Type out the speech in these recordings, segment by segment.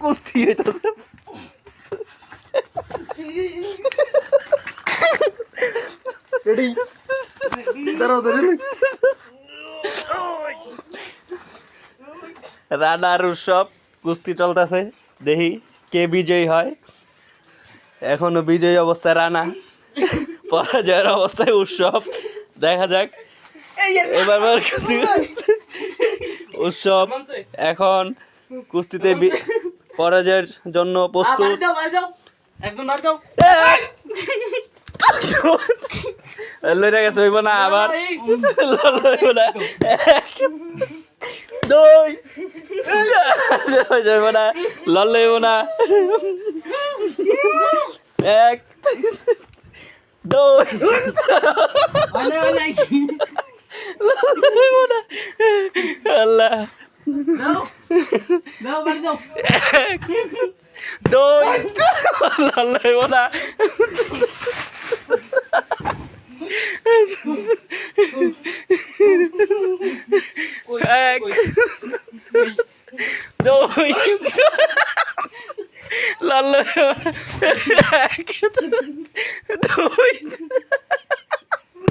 কুস্তি হইতাছে রেডি দাঁড়াও দাঁড়াও রানার উৎসব কুস্তি চলতেছে। দেখি কে বিজয়ী হয়। এখনও বিজয়ী অবস্থায় রানা। পরাজয়ের অবস্থায় উৎসব। দেখা যাক। এবার উৎসব এখন কুস্তিতে পরাজয়ের জন্য প্রস্তুত। একজন লইরা গেছে হইব না আবার। হইব না। এক, দুই। হইব না। লল হইব না। এক দুই। না। আল্লাহ। Doi. Là lời quá đã. Doi. Là lời quá đã. Doi.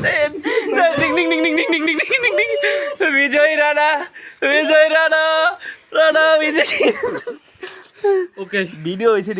Đen. Đinh đinh đinh đinh đinh đinh đinh. Bijoy Rana Bijoy Rana Rana Bijoy okay video হয়েছে